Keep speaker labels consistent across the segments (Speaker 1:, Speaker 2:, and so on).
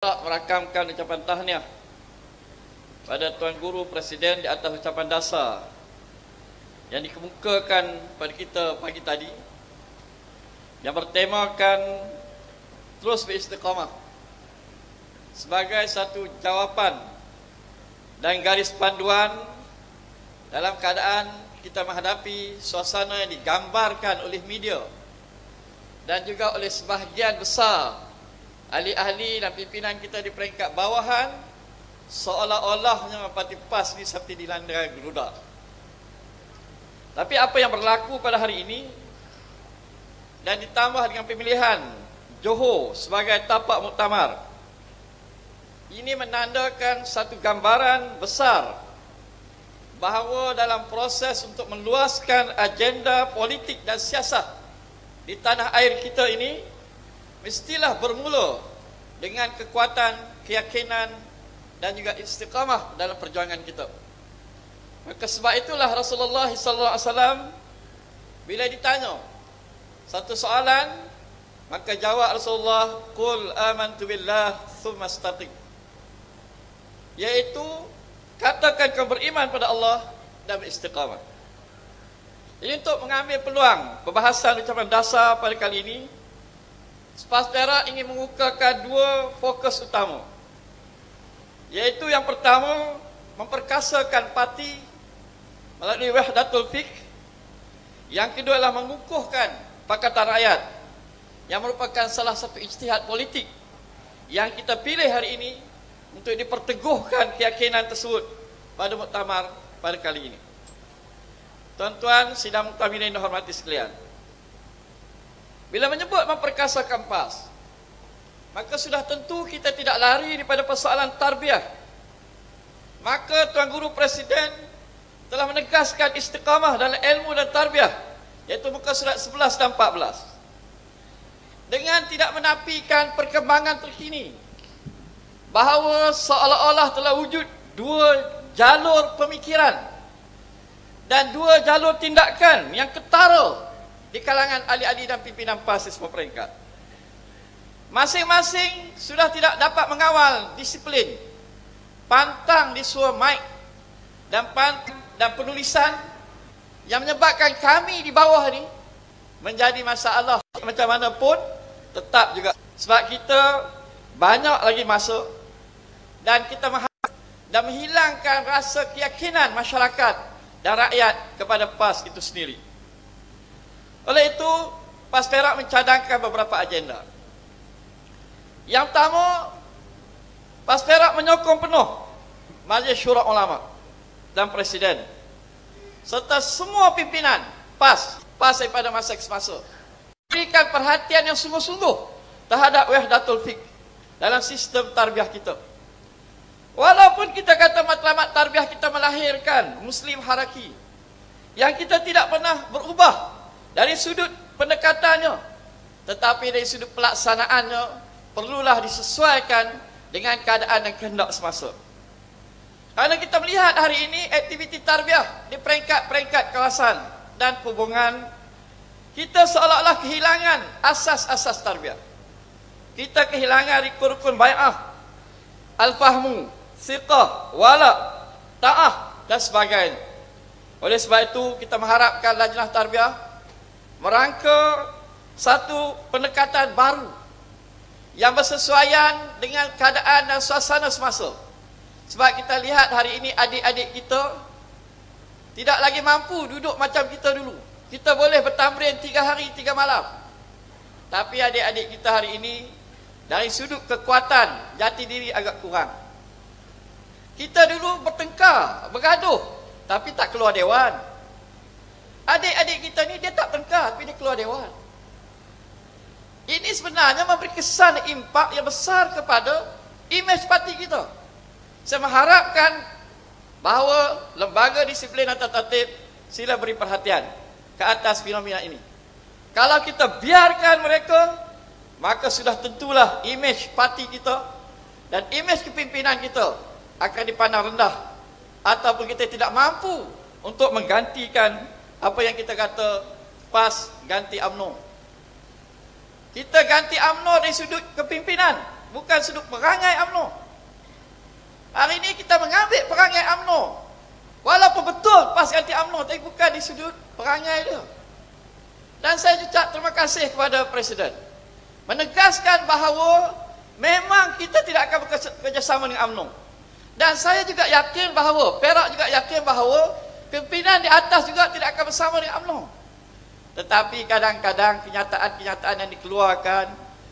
Speaker 1: merakamkan ucapan tahniah pada Tuan Guru Presiden di atas ucapan dasar yang dikemukakan pada kita pagi tadi yang bertemakan terus beristiqamah sebagai satu jawapan dan garis panduan dalam keadaan kita menghadapi suasana yang digambarkan oleh media dan juga oleh sebahagian besar ahli-ahli dan pimpinan kita di peringkat bawahan seolah-olahnya Parti PAS ni seperti dilanda geruda. Tapi apa yang berlaku pada hari ini dan ditambah dengan pemilihan Johor sebagai tapak muktamar ini menandakan satu gambaran besar bahawa dalam proses untuk meluaskan agenda politik dan siasat di tanah air kita ini mestilah bermula dengan kekuatan, keyakinan dan juga istiqamah dalam perjuangan kita. Maka sebab itulah Rasulullah sallallahu alaihi wasallam bila ditanya satu soalan maka jawab Rasulullah qul amantu billah thumma istaqim yaitu katakan kau beriman pada Allah dan beristiqamah. Ini untuk mengambil peluang pembahasan ucapan dasar pada kali ini Spas Perak ingin mengukakan dua fokus utama. Yaitu yang pertama, memperkasakan parti melalui Wahdatul Fiqh. Yang kedua adalah mengukuhkan Pakatan Rakyat yang merupakan salah satu ijtihad politik yang kita pilih hari ini untuk diperteguhkan keyakinan tersebut pada muktamar pada kali ini. Tuan-tuan sidang muktamar yang dihormati sekalian. Bila menyebut memperkasakan PAS Maka sudah tentu kita tidak lari daripada persoalan tarbiyah. Maka Tuan Guru Presiden telah menegaskan istiqamah dalam ilmu dan tarbiyah Iaitu muka surat 11 dan 14 Dengan tidak menafikan perkembangan terkini Bahawa seolah-olah telah wujud dua jalur pemikiran Dan dua jalur tindakan yang ketara di kalangan ahli-ahli dan pimpinan PAS semua peringkat. Masing-masing sudah tidak dapat mengawal disiplin, pantang di suara mic dan pant dan penulisan yang menyebabkan kami di bawah ni menjadi masalah macam mana pun tetap juga sebab kita banyak lagi masuk dan kita dan menghilangkan rasa keyakinan masyarakat dan rakyat kepada PAS itu sendiri. Oleh itu, PAS Perak mencadangkan beberapa agenda. Yang pertama, PAS Perak menyokong penuh Majlis Syurah Ulama dan Presiden serta semua pimpinan PAS, PAS daripada masa ke masa berikan perhatian yang sungguh-sungguh terhadap Wahdatul Fiqh dalam sistem tarbiyah kita. Walaupun kita kata matlamat tarbiyah kita melahirkan Muslim haraki yang kita tidak pernah dari sudut pendekatannya tetapi dari sudut pelaksanaannya perlulah disesuaikan dengan keadaan dan kehendak semasa. Kerana kita melihat hari ini aktiviti tarbiyah di peringkat-peringkat kawasan dan hubungan kita seolah-olah kehilangan asas-asas tarbiyah. Kita kehilangan rukun-rukun bay'ah al-fahmu siqah wala ta'ah dan sebagainya. Oleh sebab itu kita mengharapkan lajnah tarbiyah merangka satu pendekatan baru yang bersesuaian dengan keadaan dan suasana semasa. Sebab kita lihat hari ini adik-adik kita tidak lagi mampu duduk macam kita dulu. Kita boleh bertamrin tiga hari, tiga malam. Tapi adik-adik kita hari ini dari sudut kekuatan jati diri agak kurang. Kita dulu bertengkar, bergaduh, tapi tak keluar dewan. Adik-adik kita ni dia tak tengkar tapi dia keluar dewan. Ini sebenarnya memberi kesan impak yang besar kepada imej parti kita. Saya mengharapkan bahawa lembaga disiplin atau tertib sila beri perhatian ke atas fenomena ini. Kalau kita biarkan mereka, maka sudah tentulah imej parti kita dan imej kepimpinan kita akan dipandang rendah ataupun kita tidak mampu untuk menggantikan apa yang kita kata PAS ganti UMNO. Kita ganti UMNO dari sudut kepimpinan. bukan sudut perangai UMNO. Hari ini kita mengambil perangai UMNO. Walaupun betul PAS anti UMNO tapi bukan di sudut perangai dia. Dan saya ucap terima kasih kepada Presiden. Menegaskan bahawa memang kita tidak akan bekerjasama dengan UMNO. Dan saya juga yakin bahawa, Perak juga yakin bahawa pimpinan di atas juga tidak akan bersama dengan UMNO. Tetapi kadang-kadang kenyataan-kenyataan yang dikeluarkan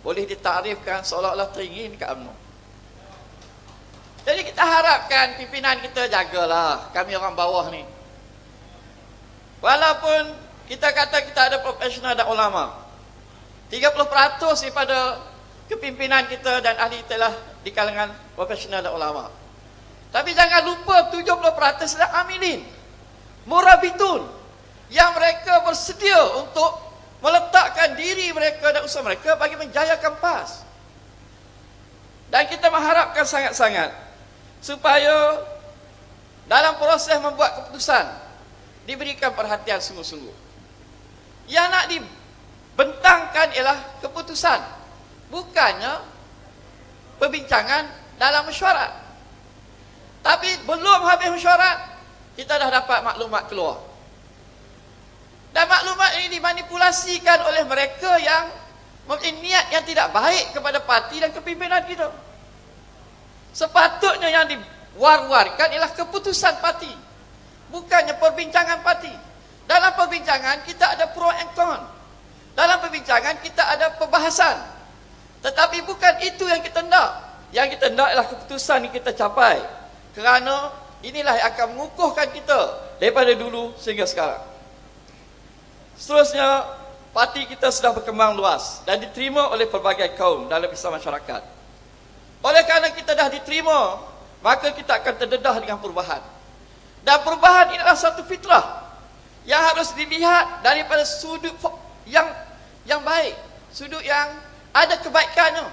Speaker 1: boleh ditarifkan seolah-olah teringin ke UMNO. Jadi kita harapkan pimpinan kita jagalah kami orang bawah ni. Walaupun kita kata kita ada profesional dan ulama. 30% daripada kepimpinan kita dan ahli telah di kalangan profesional dan ulama. Tapi jangan lupa 70% adalah amilin. Murabitun. Yang mereka bersedia untuk meletakkan diri mereka dan usaha mereka bagi menjayakan PAS. Dan kita mengharapkan sangat-sangat supaya dalam proses membuat keputusan diberikan perhatian sungguh-sungguh. Yang nak dibentangkan ialah keputusan. Bukannya perbincangan dalam mesyuarat. Tapi belum habis mesyuarat, kita dah dapat maklumat keluar. Dan maklumat ini dimanipulasikan oleh mereka yang mempunyai niat yang tidak baik kepada parti dan kepimpinan kita. Sepatutnya yang diwar-warkan ialah keputusan parti. Bukannya perbincangan parti. Dalam perbincangan kita ada pro and con. Dalam perbincangan kita ada pembahasan. Tetapi bukan itu yang kita nak. Yang kita nak ialah keputusan yang kita capai. Kerana inilah yang akan mengukuhkan kita daripada dulu sehingga sekarang. Seterusnya, parti kita sudah berkembang luas dan diterima oleh pelbagai kaum dalam Islam masyarakat. Oleh kerana kita dah diterima, maka kita akan terdedah dengan perubahan. Dan perubahan ini adalah satu fitrah yang harus dilihat daripada sudut yang yang baik, sudut yang ada kebaikannya.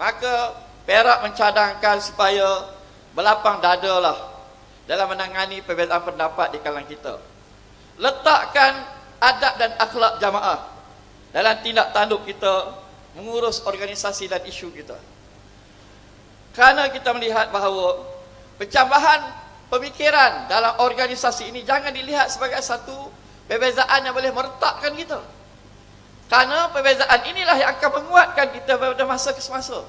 Speaker 1: Maka Perak mencadangkan supaya berlapang dadalah dalam menangani perbezaan pendapat di kalangan kita. Letakkan adab dan akhlak jamaah dalam tindak tanduk kita mengurus organisasi dan isu kita. Kerana kita melihat bahawa pencambahan pemikiran dalam organisasi ini jangan dilihat sebagai satu perbezaan yang boleh meretakkan kita. Kerana perbezaan inilah yang akan menguatkan kita pada masa ke semasa.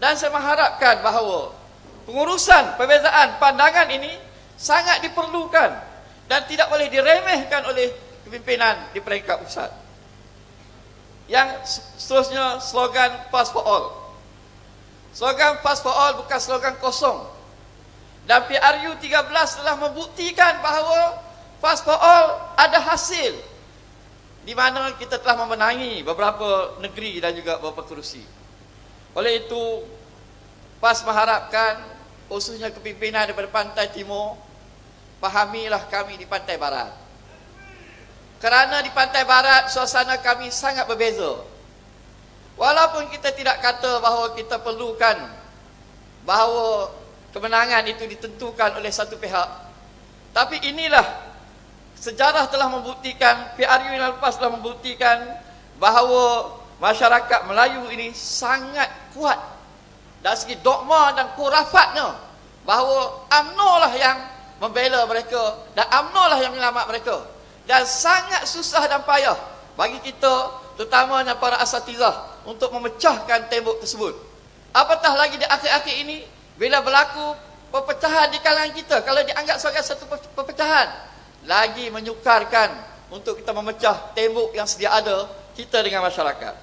Speaker 1: Dan saya mengharapkan bahawa pengurusan perbezaan pandangan ini sangat diperlukan dan tidak boleh diremehkan oleh kepimpinan di peringkat pusat. Yang seterusnya slogan Pass for All. Slogan Pass for All bukan slogan kosong. Dan PRU 13 telah membuktikan bahawa Pass for All ada hasil. Di mana kita telah memenangi beberapa negeri dan juga beberapa kerusi. Oleh itu, PAS mengharapkan khususnya kepimpinan daripada pantai timur pahamilah kami di pantai barat. Kerana di pantai barat suasana kami sangat berbeza. Walaupun kita tidak kata bahawa kita perlukan bahawa kemenangan itu ditentukan oleh satu pihak tapi inilah sejarah telah membuktikan PRU yang lepas telah membuktikan bahawa masyarakat Melayu ini sangat kuat dari segi dogma dan kurafatnya bahawa UMNO lah yang membela mereka dan UMNO lah yang menyelamat mereka. Dan sangat susah dan payah bagi kita terutamanya para asatizah untuk memecahkan tembok tersebut. Apatah lagi di akhir-akhir ini bila berlaku perpecahan di kalangan kita kalau dianggap sebagai satu perpecahan lagi menyukarkan untuk kita memecah tembok yang sedia ada kita dengan masyarakat.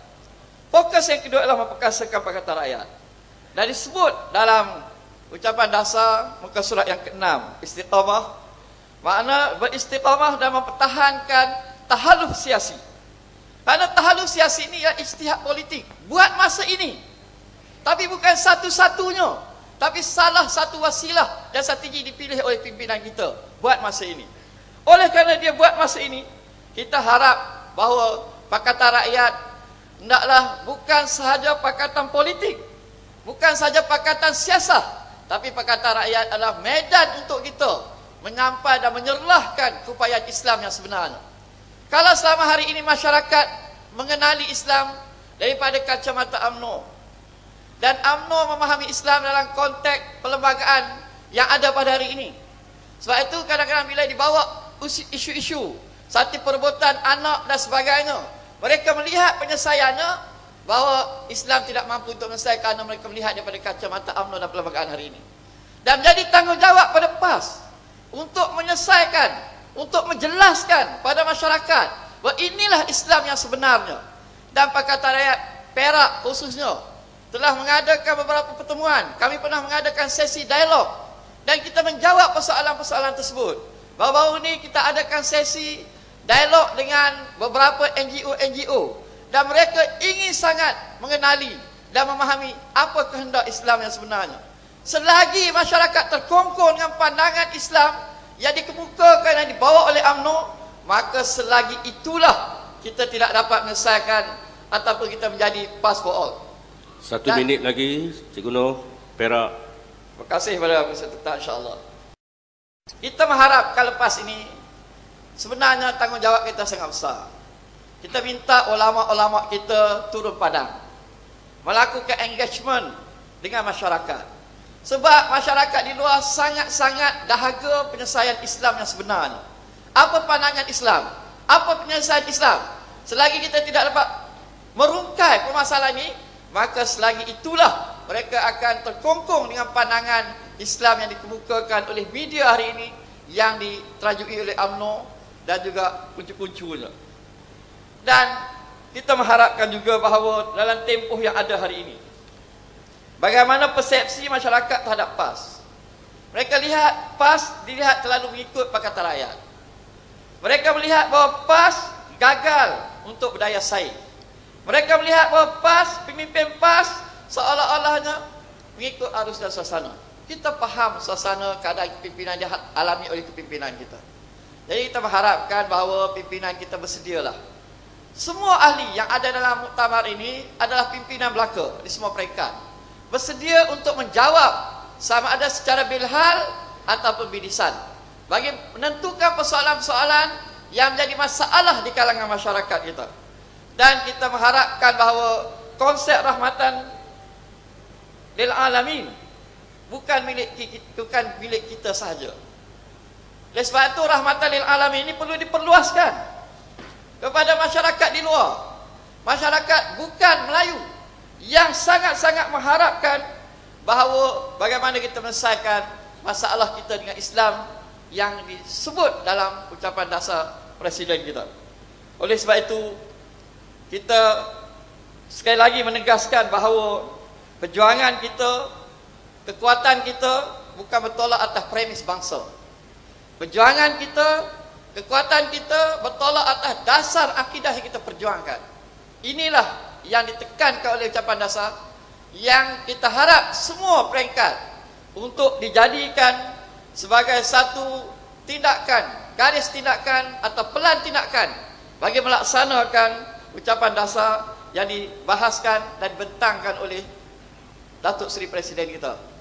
Speaker 1: Fokus yang kedua adalah memperkasakan Pakatan Rakyat dan disebut dalam ucapan dasar muka surat yang ke-6 istiqamah. Makna beristiqamah dan mempertahankan tahaluf siasi kerana tahaluf siasi ini ialah istihad politik. Buat masa ini. Tapi bukan satu-satunya. Tapi salah satu wasilah dan strategi dipilih oleh pimpinan kita buat masa ini. Oleh kerana dia buat masa ini kita harap bahawa Pakatan Rakyat hendaklah bukan sahaja pakatan politik Bukan saja pakatan siasah, tapi pakatan rakyat adalah medan untuk kita menyampai dan menyerlahkan keupayaan Islam yang sebenarnya. Kalau selama hari ini masyarakat mengenali Islam daripada kacamata UMNO dan UMNO memahami Islam dalam konteks perlembagaan yang ada pada hari ini. Sebab itu kadang-kadang bila dibawa isu-isu satu perebutan anak dan sebagainya, mereka melihat penyelesaiannya bahawa Islam tidak mampu untuk menyelesaikan kerana mereka melihat daripada kacamata UMNO dan perlembagaan hari ini. Dan menjadi tanggungjawab pada PAS untuk menyelesaikan, untuk menjelaskan pada masyarakat bahawa inilah Islam yang sebenarnya. Dan Pakatan Rakyat Perak khususnya telah mengadakan beberapa pertemuan. Kami pernah mengadakan sesi dialog dan kita menjawab persoalan-persoalan tersebut. Baru-baru ini kita adakan sesi dialog dengan beberapa NGO-NGO dan mereka ingin sangat mengenali dan memahami apa kehendak Islam yang sebenarnya. Selagi masyarakat terkongkong dengan pandangan Islam yang dikemukakan dan dibawa oleh UMNO, maka selagi itulah kita tidak dapat menyelesaikan ataupun kita menjadi pass for all.
Speaker 2: Satu dan, minit lagi, Cikgu Noh, Perak.
Speaker 1: Terima kasih kepada peserta insyaAllah. Kita mengharap kalau lepas ini, sebenarnya tanggungjawab kita sangat besar. Kita minta ulama-ulama kita turun padang. Melakukan engagement dengan masyarakat. Sebab masyarakat di luar sangat-sangat dahaga penyelesaian Islam yang sebenarnya. Apa pandangan Islam? Apa penyelesaian Islam? Selagi kita tidak dapat merungkai permasalahan ini, maka selagi itulah mereka akan terkongkong dengan pandangan Islam yang dikemukakan oleh media hari ini yang diterajui oleh UMNO dan juga kuncu-kuncunya. Dan kita mengharapkan juga bahawa dalam tempoh yang ada hari ini bagaimana persepsi masyarakat terhadap PAS. Mereka lihat PAS dilihat terlalu mengikut Pakatan Rakyat. Mereka melihat bahawa PAS gagal untuk berdaya saing. Mereka melihat bahawa PAS, pemimpin PAS seolah-olahnya mengikut arus dan suasana. Kita faham suasana keadaan pimpinan yang alami oleh kepimpinan kita. Jadi kita mengharapkan bahawa pimpinan kita bersedialah semua ahli yang ada dalam muktamar ini adalah pimpinan belaka di semua peringkat. Bersedia untuk menjawab sama ada secara bilhal ataupun bilisan. Bagi menentukan persoalan-persoalan yang menjadi masalah di kalangan masyarakat kita. Dan kita mengharapkan bahawa konsep rahmatan lil alamin bukan milik bukan milik kita sahaja. Oleh sebab itu rahmatan lil alamin ini perlu diperluaskan kepada masyarakat di luar. Masyarakat bukan Melayu yang sangat-sangat mengharapkan bahawa bagaimana kita menyelesaikan masalah kita dengan Islam yang disebut dalam ucapan dasar Presiden kita. Oleh sebab itu kita sekali lagi menegaskan bahawa perjuangan kita kekuatan kita bukan bertolak atas premis bangsa. Perjuangan kita Kekuatan kita bertolak atas dasar akidah yang kita perjuangkan. Inilah yang ditekankan oleh ucapan dasar yang kita harap semua peringkat untuk dijadikan sebagai satu tindakan, garis tindakan atau pelan tindakan bagi melaksanakan ucapan dasar yang dibahaskan dan dibentangkan oleh Datuk Seri Presiden kita.